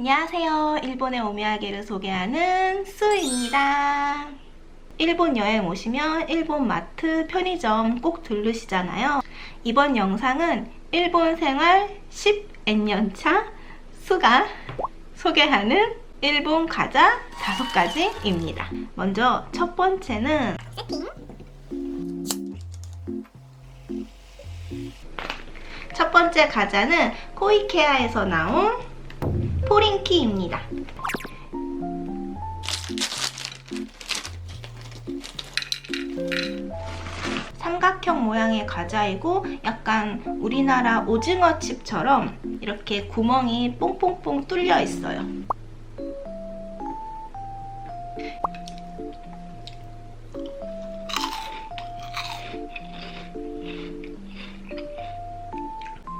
안녕하세요. 일본의 오미야게를 소개하는 수입니다. 일본 여행 오시면 일본 마트, 편의점 꼭 들르시잖아요. 이번 영상은 일본 생활 10N년차 수가 소개하는 일본 과자 5가지입니다. 먼저 첫 번째는 첫 번째 과자는 코이케아에서 나온 포링키입니다. 삼각형 모양의 과자이고 약간 우리나라 오징어 칩처럼 이렇게 구멍이 뽕뽕뽕 뚫려 있어요.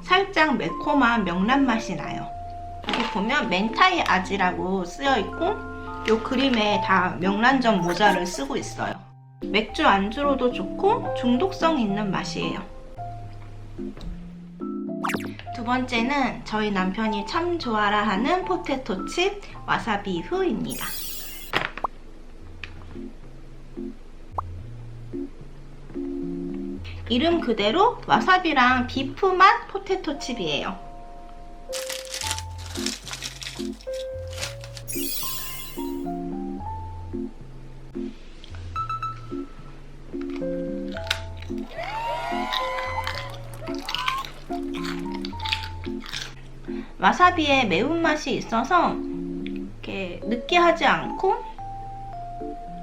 살짝 매콤한 명란 맛이 나요. 보면 멘타이 아지라고 쓰여 있고 요 그림에 다 명란젓 모자를 쓰고 있어요. 맥주 안주로도 좋고 중독성 있는 맛이에요. 두 번째는 저희 남편이 참 좋아라 하는 포테토 칩 와사비 후입니다. 이름 그대로 와사비랑 비프 맛 포테토 칩이에요. 와사비에 매운맛이 있어서 이렇게 느끼하지 않고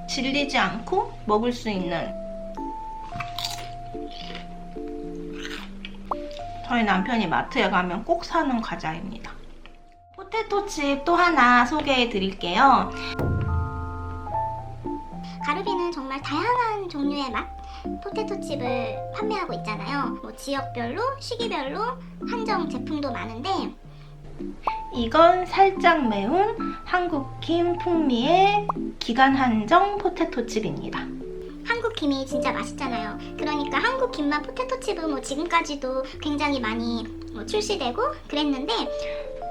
질리지 않고 먹을 수 있는 저희 남편이 마트에 가면 꼭 사는 과자입니다. 포테토칩 또 하나 소개해 드릴게요. 가루비는 정말 다양한 종류의 맛 포테토칩을 판매하고 있잖아요. 뭐 지역별로, 시기별로 한정 제품도 많은데 이건 살짝 매운 한국김 풍미의 기간 한정 포테토칩입니다. 한국 김이 진짜 맛있잖아요. 그러니까 한국 김만 포테토칩은 뭐 지금까지도 굉장히 많이 뭐 출시되고 그랬는데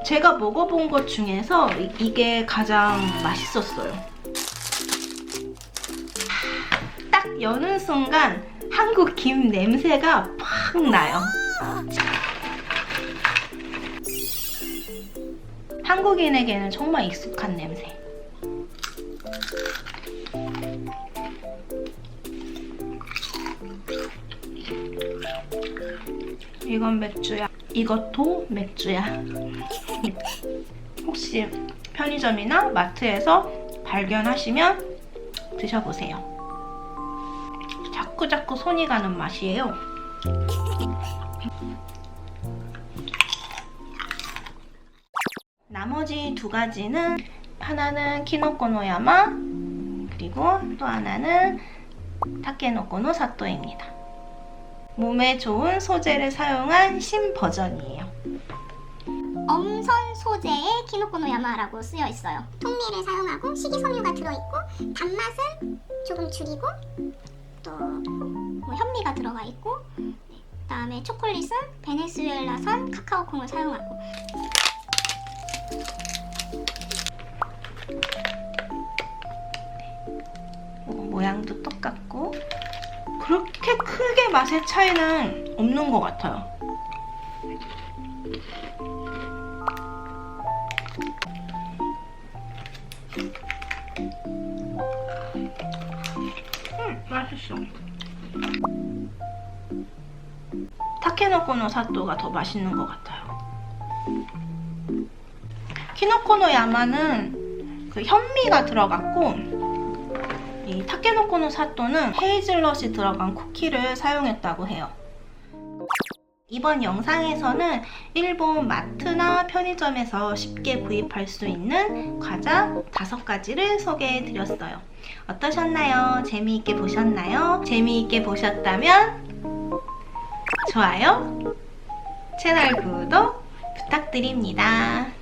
제가 먹어본 것 중에서 이- 이게 가장 맛있었어요. 딱 여는 순간 한국 김 냄새가 팍 나요. 한국인에게는 정말 익숙한 냄새. 이건 맥주야. 이것도 맥주야. 혹시 편의점이나 마트에서 발견하시면 드셔보세요. 자꾸 자꾸 손이 가는 맛이에요. 나머지 두 가지는 하나는 키노코노야마 그리고 또 하나는 타케노코노 사토입니다. 몸에 좋은 소재를 사용한 신버전이에요. 엄선 소재의 키노코노 야마라고 쓰여 있어요. 통밀을 사용하고 식이섬유가 들어있고 단맛은 조금 줄이고 또 뭐 현미가 들어가 있고 네. 그다음에 초콜릿은 베네수엘라산 카카오콩을 사용하고 맛의 차이는 없는 것 같아요. 음, 맛있어. 타케노코노 사또가 더 맛있는 것 같아요. 키노코노 야마는 그 현미가 들어갔고 이 타케노코노 사또는 헤이즐넛이 들어간 쿠키를 사용했다고 해요. 이번 영상에서는 일본 마트나 편의점에서 쉽게 구입할 수 있는 과자 5가지를 소개해 드렸어요. 어떠셨나요? 재미있게 보셨나요? 재미있게 보셨다면 좋아요, 채널 구독 부탁드립니다.